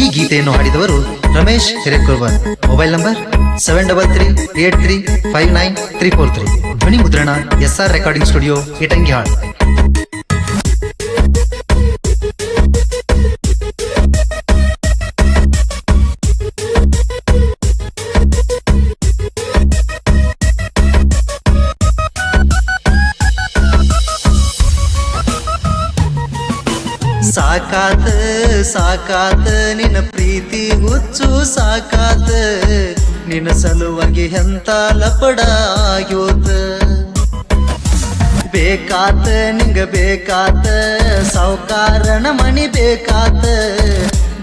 ಈ ಗೀತೆಯನ್ನು ಹಾಡಿದವರು Ramesh Hirekurbar mobile number seven double three eight three five nine three four three. ಧ್ವನಿ ಮುದ್ರಣ S R recording studio Itangihal. ಸಾಕಾತ ಸಾಕಾತ, ನಿನ್ನ ಪ್ರೀತಿ ಹುಚ್ಚು ಸಾಕಾತ. ನಿನ್ನ ಸಲುವಾಗಿ ಎಂತ ಲಪಡ ಬೇಕಾತ, ನಿಂಗ ಬೇಕಾತ, ಸಾವುಕಾರನ ಮಣಿ ಬೇಕಾತ.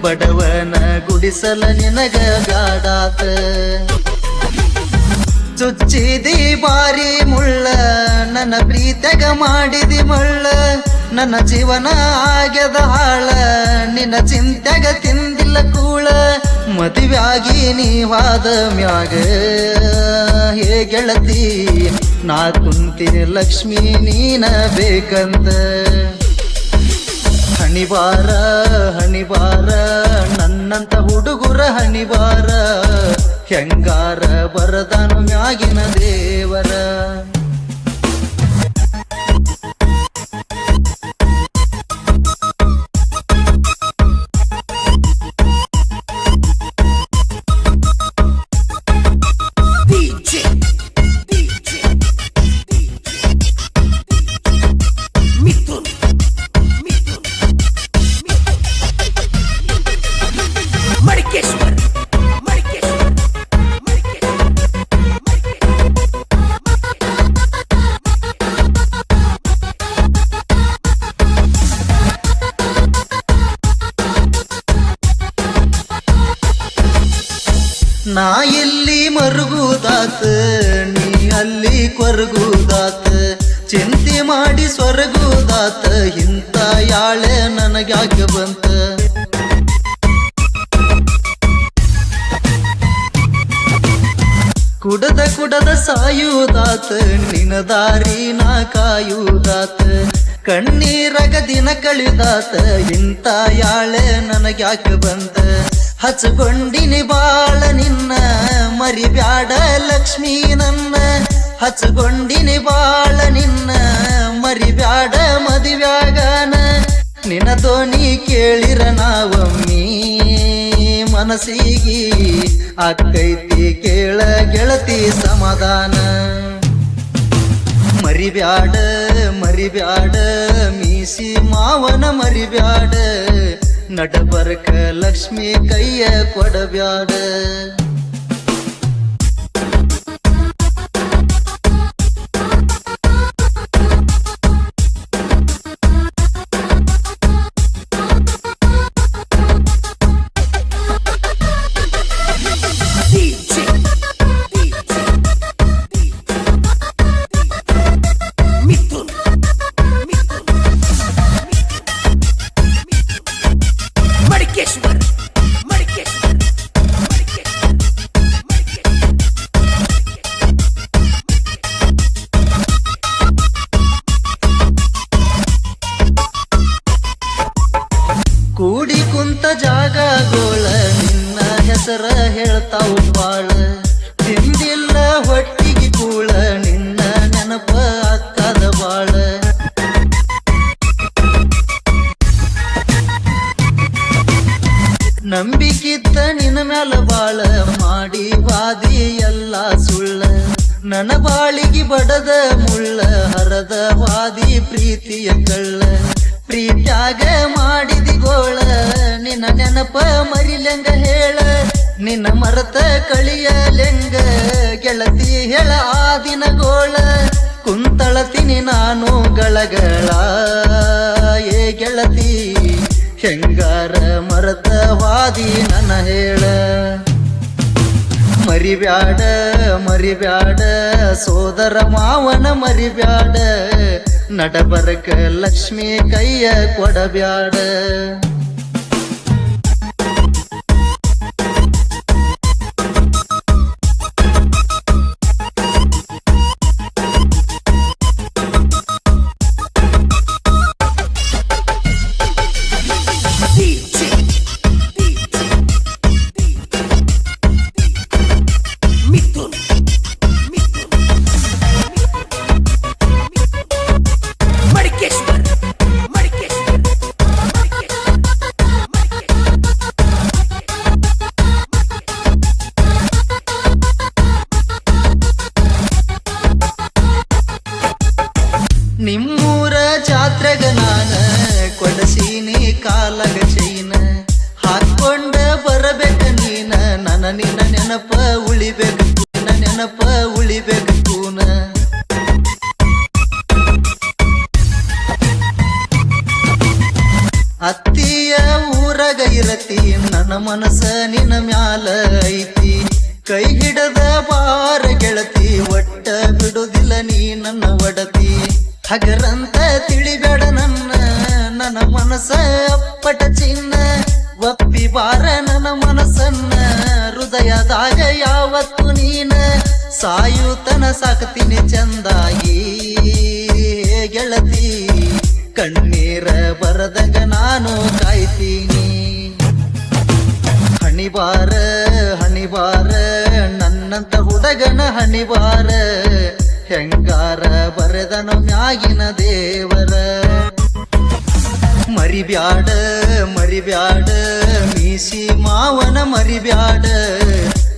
ಬಡವನ ಗುಡಿಸಲ ನಿನಗ ಗಾಡಾತ. ಚುಚ್ಚಿದಿ ಬಾರಿ ಮುಳ್ಳ, ನನ್ನ ಪ್ರೀತಗ ಮಾಡಿದಿ ಮಳ್ಳ. ನನ್ನ ಜೀವನ ಆಗ್ಯದ ಹಾಳ. ನಿನ್ನ ಚಿಂತೆಗ ತಿಂದಿಲ್ಲ ಕೂಳ. ಮದುವೆಯಾಗಿ ನೀವಾದ ಮ್ಯಾಗ. ಹೇ ಗೆಳತಿ, ನಾ ಕುಂತೀನಿ ಲಕ್ಷ್ಮಿ, ನೀನ ಬೇಕಂತ. ಹಣಿವಾರ ಹಣಿವಾರ, ನನ್ನಂತ ಹುಡುಗುರ ಹಣಿವಾರ. ಹೆಂಗಾರ ಬರದಾನು ಮ್ಯಾಗಿನ ದೇವರ. ನಾ ಇಲ್ಲಿ ಮರುಗುದಾತ? ನೀ ಅಲ್ಲಿ ಕೊರಗುದಾತ? ಚಿಂತೆ ಮಾಡಿ ಸ್ವರ್ಗುದಾತ? ಇಂಥ ಯಾಳೆ ನನಗ್ಯಾಕೆ ಬಂತ? ಕುಡದ ಕುಡದ ಸಾಯುದಾತ? ನಿನ ದಾರಿ ನಾ ಕಾಯುದಾತ? ಕಣ್ಣೀರಗ ದಿನ ಕಳಿದಾತ? ಇಂಥ ಯಾಳೆ ನನಗ್ಯಾಕೆ ಬಂತ? ಹಚ್ಚಗೊಂಡಿನಿ ಬಾಳ ನಿನ್ನ, ಮರಿಬ್ಯಾಡ ಲಕ್ಷ್ಮೀ ನನ್ನ. ಹಚ್ಚಗೊಂಡಿನಿ ಬಾಳ ನಿನ್ನ, ಮರಿಬ್ಯಾಡ ಮದುವ್ಯಾಗನ. ನಿನ್ನ ಧ್ವನಿ ಕೇಳಿರ ನಾವಮ್ಮಿ ಮನಸ್ಸಿಗಿ ಅಕ್ಕೈತಿ ಕೇಳ ಗೆಳತಿ ಸಮಾಧಾನ. ಮರಿಬ್ಯಾಡ ಮರಿಬ್ಯಾಡ, ಮೀಸಿ ಮಾವನ ಮರಿಬ್ಯಾಡ. ನಡಬರ್ಕ ಲಕ್ಷ್ಮಿ ಕೈಯ ಕೊಡಬ್ಯಾಡ ಕುಂತ ಜಾಗಗೋಳ ನಿನ್ನ ಹೆಸರ ಹೇಳ್ತಾವು ಬಾಳ. ತಿಂದಿಲ್ಲ ಹೊಟ್ಟಿಗೆ ಕೂಳ, ನಿನ್ನ ನೆನಪ ಅಕ್ಕದ ಬಾಳ. ನಂಬಿಕಿತ್ತ ನಿನ್ನ ಮ್ಯಾಲ ಬಾಳ, ಮಾಡಿ ವಾದಿ ಎಲ್ಲ ಸುಳ್ಳ. ನನ್ನ ಬಾಳಿಗೆ ಬಡದ ಮುಳ್ಳ, ಹರದ ವಾದಿ ಪ್ರೀತಿಯ ಕಳ್ಳ. ಪ್ರೀತ್ಯಾಗ ಮಾಡಿದಿ ಗೋಳ ನಿನ್ನ ನೆನಪ ಮರಿಲೆಂಗ ಹೇಳ, ನಿನ್ನ ಮರತ ಕಳಿಯಲೆಂಗ ಗೆಳತಿ ಹೇಳ ಆ ದಿನ ಗೋಳ ಕುಂತಳತಿನಿ ನಾನು ಗಳಗಳ. ಏ ಗೆಳತಿ, ಹೆಂಗಾರ ಮರತ ವಾದಿ ನನ್ನ ಹೇಳ. ಮರಿಬ್ಯಾಡ ಮರಿಬ್ಯಾಡ, ಸೋದರ ಮಾವನ ಮರಿಬ್ಯಾಡ ನಡಬರಕ ಲಕ್ಷ್ಮಿ ಕೈಯ ಕೊಡಬ್ಯಾಡ ಮಾತ್ರೆಗ ನಾನ ಕೊಡಸೀನಿ ಕಾಲಗ ಚೈನ. ಹಾಕೊಂಡ ಬರಬೇಕ ನೀನ, ನನ್ನ ನಿನ್ನ ನೆನಪ ಉಳಿಬೇಕು ನಿನ್ನ ನೆನಪ ಉಳಿಬೇಕು ಕೂನ. ಅತ್ತಿಯ ಊರಾಗ ಇರತಿ, ನನ್ನ ಮನಸ್ಸ ನಿನ್ನ ಮ್ಯಾಲ ಐತಿ. ಕೈಗಿಡದ ಬಾರ ಗೆಳತಿ, ಒಟ್ಟ ಬಿಡುದಿಲ್ಲ ನೀ ನನ್ನ ಒಡತಿ. ಹಗರಂತ ತಿಳಿಬೇಡ ನನ್ನ ನನ್ನ ಮನಸ್ಸ ಅಪ್ಪಟ ಚಿನ್ನ. ಒಪ್ಪಿ ಬಾರ ನನ್ನ ಮನಸ್ಸನ್ನ, ಹೃದಯದಾಗ ಯಾವತ್ತು ನೀನ. ಸಾಯುತನ ಸಾಕತೀನಿ ಚಂದಾಗಿ, ಗೆಳತಿ. ಕಣ್ಣೀರ ಬರದಂಗ ನಾನು ಕಾಯ್ತೀನಿ. ಹಣಿಬಾರ ಹಣಿಬಾರ ನನ್ನಂತ ಹುಡುಗನ ಹಣಿಬಾರ ಹೆಂಗಾರ ಬರೆದನು ಮ್ಯಾಗಿನ ದೇವರ? ಮರಿಬ್ಯಾಡ ಮರಿಬ್ಯಾಡ, ಮೀಸಿ ಮಾವನ ಮರಿಬ್ಯಾಡ,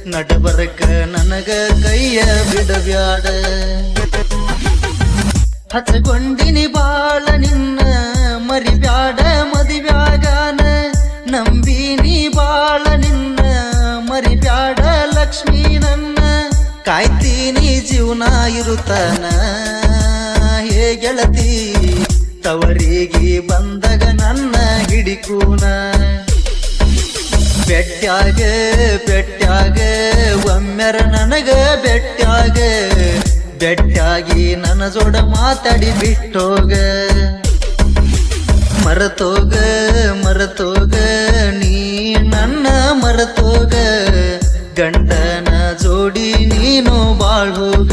ನಡಬರಕ ನನಗ ಕೈಯ ಬಿಡಬ್ಯಾಡ. ಹಚ್ಚಗೊಂಡಿನಿ ಬಾಳ ನಿನ್ನ ಮರಿಬ್ಯಾಡ ಮದಿವ್ಯಾಗಾನ ಜೀವನ ಇರುತ್ತಾನ? ಹೇ ಗೆಳತಿ, ತವರಿಗೆ ಬಂದಾಗ ನನ್ನ ಹಿಡಿಕೂನ? ಬೆಟ್ಟಾಗ ಬೆಟ್ಟಾಗ ಒಮ್ಮೆರ ನನಗ ಬೆಟ್ಟಾಗ ಬೆಟ್ಟಾಗಿ ನನ್ನ ಜೋಡ ಮಾತಾಡಿ ಬಿಟ್ಟೋಗ. ಮರತೋಗ ಮರತೋಗ, ನೀ ನನ್ನ ಮರತೋಗ, ಗಂಡನ ಜೋಡಿ ನೀನು ಬಾಳೋಗ